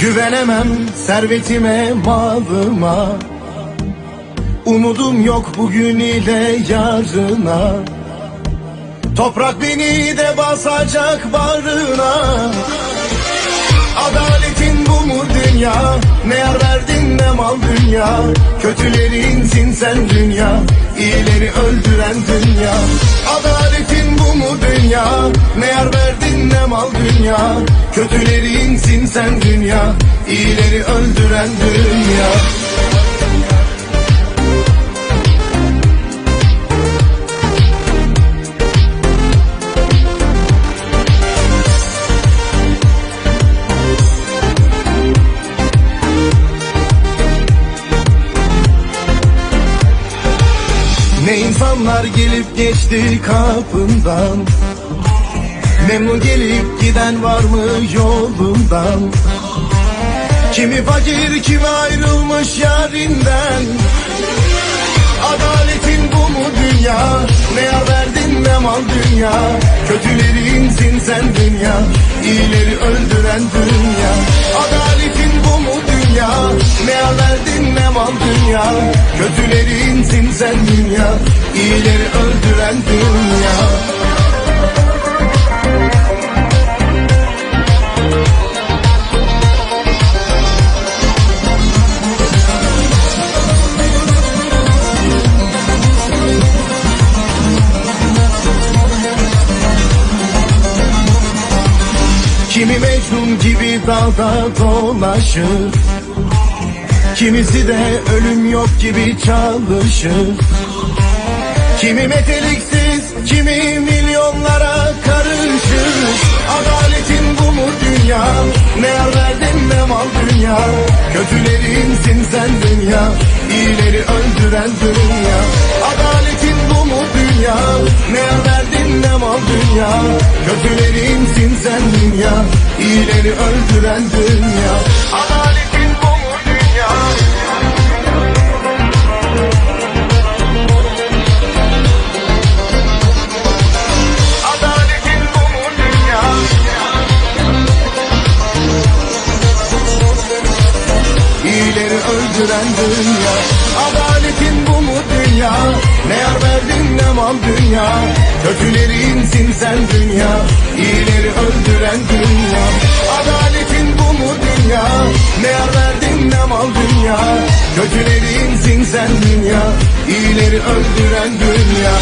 Güvenemem servetime, malıma. Umudum yok bugün ile yarına. Toprak beni de basacak bağrına. Adaletin bu mu dünya? Ne yar verdin ne mal dünya? Kötülerinsin sen dünya İyileri öldüren dünya. Adaletin bu mu dünya? Ne yar verdin ne mal dünya. Kötülerinsin sen dünya. İyileri öldüren dünya. Ne insanlar gelip geçti kapından Memnun gelip giden var mı yolundan? Kimi fakir kimi ayrılmış yarinden. Adaletin bu mu dünya? Ne verdin ne mal dünya? Kötülerinsin sen dünya İyileri öldüren dünya. Adaletin bu mu dünya? Ne verdin ne mal dünya? Kötülerinsin sen dünya İyileri öldüren dünya Kimi Mecnun gibi dalda dolaşır Kimisi de ölüm yok gibi çalışır Kimi meteliksiz, kimi milyonlara karışır Adaletin bu mu dünya? Ne yar verdin ne mal dünya? Kötülerinsin sen dünya, iyileri öldüren dünya Adaletin bu mu dünya? Ne yar verdin ne mal dünya? Kötülerinsin dünya, iyileri öldüren dünya. Adaletin bu mu dünya? Adaletin bu mu dünya? İyileri öldüren dünya. Adaletin bu mu dünya? Ne yar verdin ne mal dünya. Kötülerinsin sen dünya. İyileri dünya Kötülerinsin sen dünya İyileri öldüren dünya